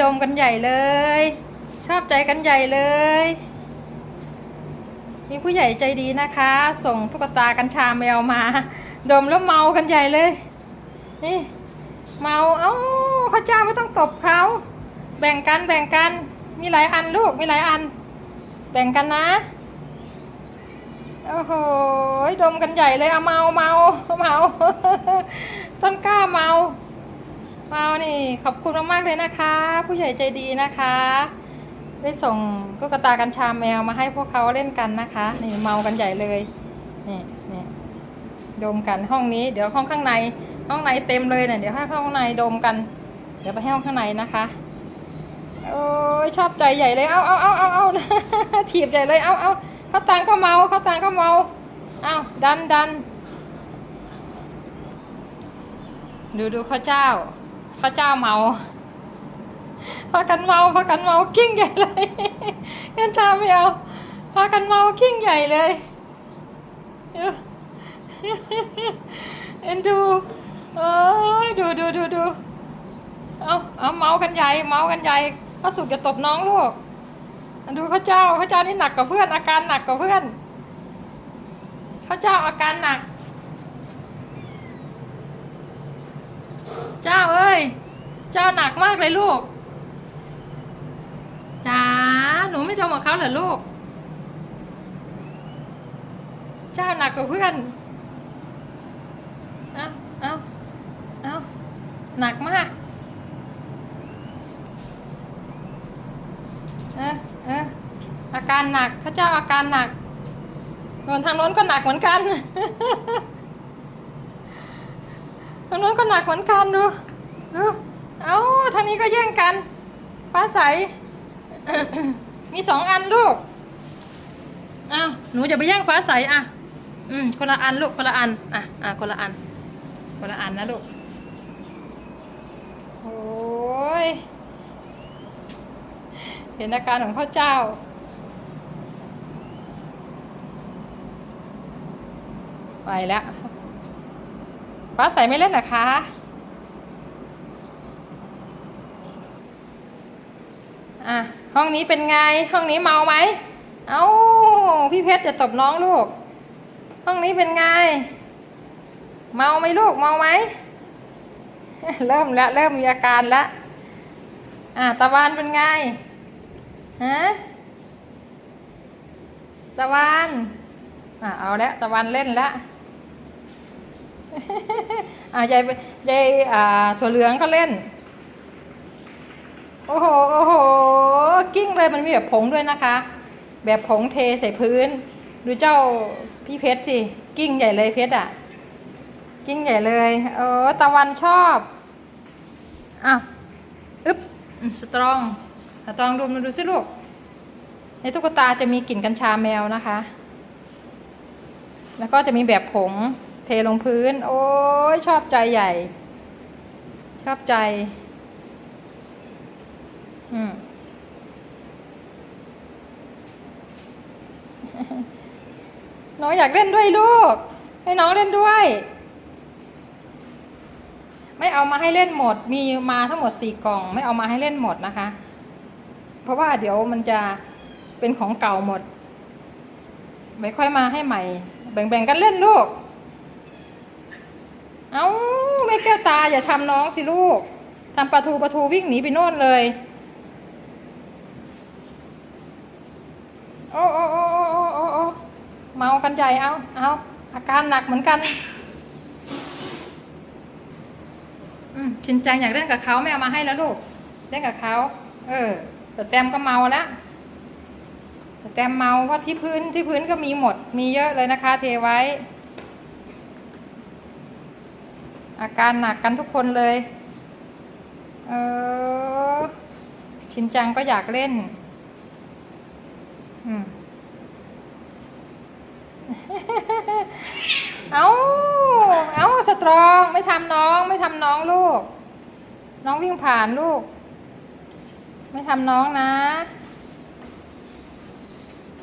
ดมกันใหญ่เลย ชอบใจกันใหญ่เลย มีผู้ใหญ่ใจดีนะคะ ส่งตุ๊กตากัญชาแมวมา ดมแล้วเมากันใหญ่เลย นี่ เมาเอ้าพระเจ้าไม่ต้องตบเขา แบ่งกันแบ่งกัน มีหลายอันลูกมีหลายอัน แบ่งกันนะโอ้โหดมกันใหญ่เลยเอาเมาเมาเมาต้นกล้าเมา เมานี่ขอบคุณมากๆเลยนะคะ ผู้ใหญ่ใจดีนะคะ ได้ส่งตุ๊กตากัญชาแมวมาให้พวกเขาเล่นกันนะคะ นี่เมากันใหญ่เลยนี่นี่ดมกันห้องนี้เดี๋ยวห้องข้างในห้องในเต็มเลยเนี่ยเดี๋ยวให้ห้องในดมกัน เดี๋ยวไปให้ห้องข้างในนะคะโอ้ยชอบใจใหญ่เลยเอาเอาเอาเอาเอาถีบใหญ่เลยเอาเอาเขาตังก็เมาเขาตังก็เมาเอาดันดันดูดูข้าเจ้า ข้าเจ้าเมาพากันเมาพากันเมากิ้งใหญ่เลยกันชาไม่เอาพากันเมากิ้งใหญ่เลยเอ็นดูเอ้ยดูดูดูดูเอาเอาเมากันใหญ่เมากันใหญ่พระสุกจะตบน้องลูกดูข้าเจ้าข้าเจ้านี่หนักกว่าเพื่อนอาการหนักกว่าเพื่อนข้าเจ้าอาการหนัก เจ้าเอ้ย เจ้าหนักมากเลยลูกจ๋าหนูไม่ทำกับเขาเหรอลูก เจ้าหนักกว่าเพื่อน เอาเอาเอาหนักมาก เออเอออาการหนักพระเจ้าอาการหนักโดนทางโน้นก็หนักเหมือนกันางโน้นก็หนักเหมือนกันดูดูเอาทางนี้ก็แย่งกันฟ้าใส มีสองอันลูกอ้าวหนูจะไปแย่งฟ้าใสอะ อืมคนละอันลูกคนละอันอะอะคนละอัน คนละอันนะลูกโอ้ยเห็นอาการของข้าวเจ้าไปแล้ว ฟ้าใสไม่เล่นหรอคะ อะ ห้องนี้เป็นไง ห้องนี้เมาไหม เอ้า พี่เพชรจะตบน้องลูก ห้องนี้เป็นไง เมาไหมลูก เมาไหม เริ่มแล้วเริ่มมีอาการแล้ว อะ ตะวันเป็นไง ฮะ ตะวัน อะ เอาแล้ว ตะวันเล่นแล้ว อะยายยายอ่าถั่วเหลืองก็เล่น โอ้โหโอ้โหกิ้งเลยมันมีแบบผงด้วยนะคะ แบบผงเทใส่พื้น ดูเจ้าพี่เพชรสิกิ้งใหญ่เลยเพชรอะ กิ้งใหญ่เลยเออตะวันชอบอะอึ๊บอืมสตรองสตรองดูมาดูสิลูกในตุ๊กตาจะมีกลิ่นกัญชาแมวนะคะ แล้วก็จะมีแบบผง เทลงพื้น โอ้ยชอบใจใหญ่ ชอบใจ อืมน้องอยากเล่นด้วยลูก ให้น้องเล่นด้วย ไม่เอามาให้เล่นหมด มีมาทั้งหมดสี่กล่อง ไม่เอามาให้เล่นหมดนะคะ เพราะว่าเดี๋ยวมันจะเป็นของเก่าหมด ไม่ค่อยมาให้ใหม่ แบ่งๆกันเล่นลูก เอาไม่แก้วตาอย่าทำน้องสิลูกทำปลาทูปลาทูวิ่งหนีไปโน่นเลยโอ้โอ้โอ้โอ้โอ้โอ้เมากันใหญ่เอาเอาอาการหนักเหมือนกัน อืมชินจังอยากเล่นกับเขาไม่เอามาให้แล้วลูกเล่นกับเขาเออสแตมก็เมาแล้วสแตมเมาเพราะที่พื้นที่พื้นก็มีหมดมีเยอะเลยนะคะ เทไว้ อาการหนักกันทุกคนเลย เออชินจังก็อยากเล่น อืมเอาเอาสตรองไม่ทำน้อง ไม่ทำน้องลูก น้องวิ่งผ่านลูก ไม่ทำน้องนะ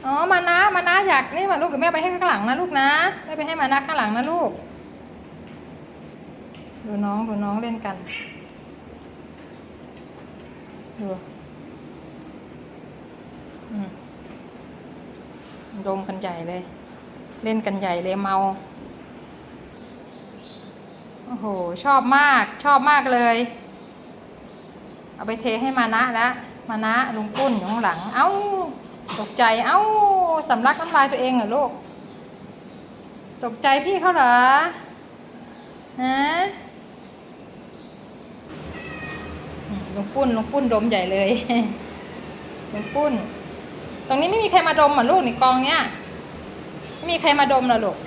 อ๋อมานะมานะอยากนี่มาลูกเดี๋ยวแม่ไปให้ข้างหลังนะลูกนะแม่ไปให้มานะข้างหลังนะลูก ดูน้องดูน้องเล่นกัน ดูอืมดมกันใหญ่เลย เล่นกันใหญ่เลยเมา โอ้โห ชอบมาก ชอบมากเลย เอาไปเทให้มานะแล้วมานะลุงปุ้นอยู่ข้างหลัง เอ้า ตกใจ เอ้าสำลักน้ำลายตัวเองเหรอลูก ตกใจพี่เขาเหรอฮะอืม ลุงปุ้นลุงปุ้นดมใหญ่เลยลุงปุ้น ตรงนี้ไม่มีใครมาดมเหรอลูกในกองเนี้ยไม่มีใครมาดมหรอลูก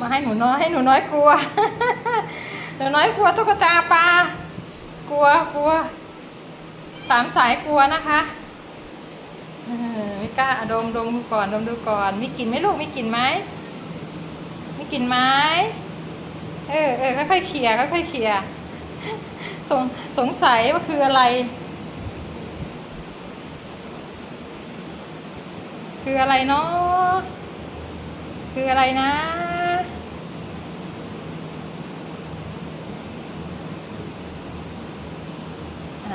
มาให้หนูน้อยให้หนูน้อยกลัวหนูน้อยกลัวตุ๊กตาปลากลัวกลัวสามสายกลัวนะคะไม่กล้าอะดมดมดูก่อนดมดูก่อนมีกลิ่นไหมลูกมีกลิ่นไหมมีกลิ่นไหมเออเออค่อยๆเขี่ยค่อยๆเขี่ย สงสงสัยว่าคืออะไร คืออะไรเนาะคืออะไรนะ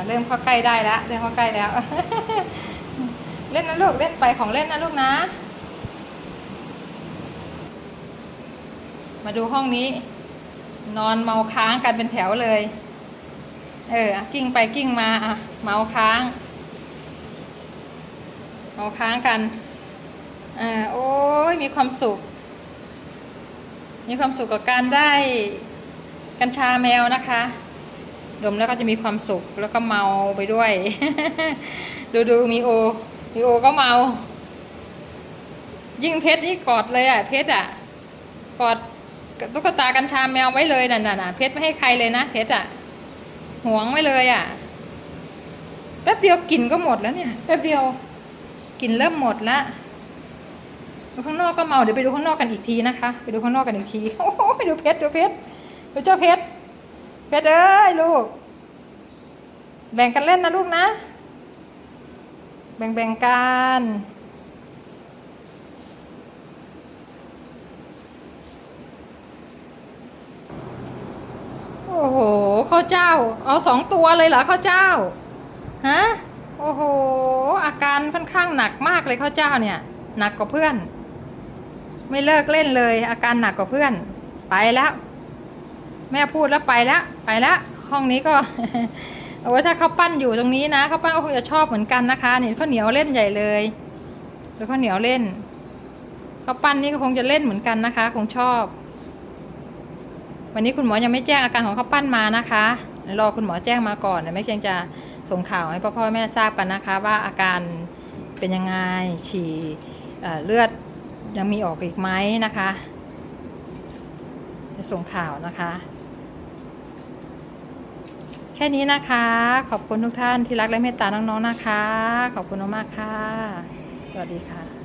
เริ่มเข้าใกล้ได้แล้วเริ่มเข้าใกล้แล้ว เล่นนะลูก เล่นไปของเล่นนะลูกนะ มาดูห้องนี้ นอนเมาค้างกันเป็นแถวเลย เออ กิ้งไปกิ้งมาอะเมาค้าง เมาค้างกันอ่าโอ้ยมีความสุข มีความสุขกับการได้กัญชาแมวนะคะดมแล้วก็จะมีความสุขแล้วก็เมาไปด้วย ดูดูมีโอ มีโอก็เมา ยิ่งเพชรนี่กอดเลยอะ เพชรอะ กอด ตุ๊กตากัญชาแมวไว้เลยน่ะน่ะน่ะเพชรไม่ให้ใครเลยนะเพชรอะหวงไว้เลยอะแป๊บเดียวกลิ่นก็หมดแล้วเนี่ยแป๊บเดียวกลิ่นเริ่มหมดล้วดูข้างนอกก็เมาเดี๋ยวไปดูข้างนอกกันอีกทีนะคะ ไปดูข้างนอกกันอีกทีโอ้โหดูเพชรดูเพชรดูเจ้าเพชรเพชรเอ้ยลูก แบ่งกันเล่นนะลูกนะ แบ่งแบ่งกัน โอ้โห ข้าวเจ้า เอาสองตัวเลยเหรอข้าวเจ้าฮะโอ้โห อาการค่อนข้างหนักมากเลยข้าวเจ้าเนี่ย หนักกว่าเพื่อน ไม่เลิกเล่นเลย อาการหนักกว่าเพื่อน ไปแล้ว แม่พูดแล้วไปแล้ว ไปแล้ว ห้องนี้ก็เอาไว้ถ้าเขาปั้นอยู่ตรงนี้นะเขาปั้นก็คงจะชอบเหมือนกันนะคะเนี่ข้าวเหนียวเล่นใหญ่เลยแล้วข้าวเหนียวเล่นเขาปั้นนี่ก็คงจะเล่นเหมือนกันนะคะ คงชอบ วันนี้คุณหมอยังไม่แจ้งอาการของข้าวปั้นมานะคะรอคุณหมอแจ้งมาก่อนแม่เพียงจะส่งข่าวให้พ่อพ่อแม่ทราบกันนะคะ ว่าอาการเป็นยังไงฉี่เลือดยังมีออกอีกไหมนะคะจะส่งข่าวนะคะ แค่นี้นะคะ ขอบคุณทุกท่านที่รักและเมตตาน้องๆนะคะ ขอบคุณมากๆค่ะ สวัสดีค่ะ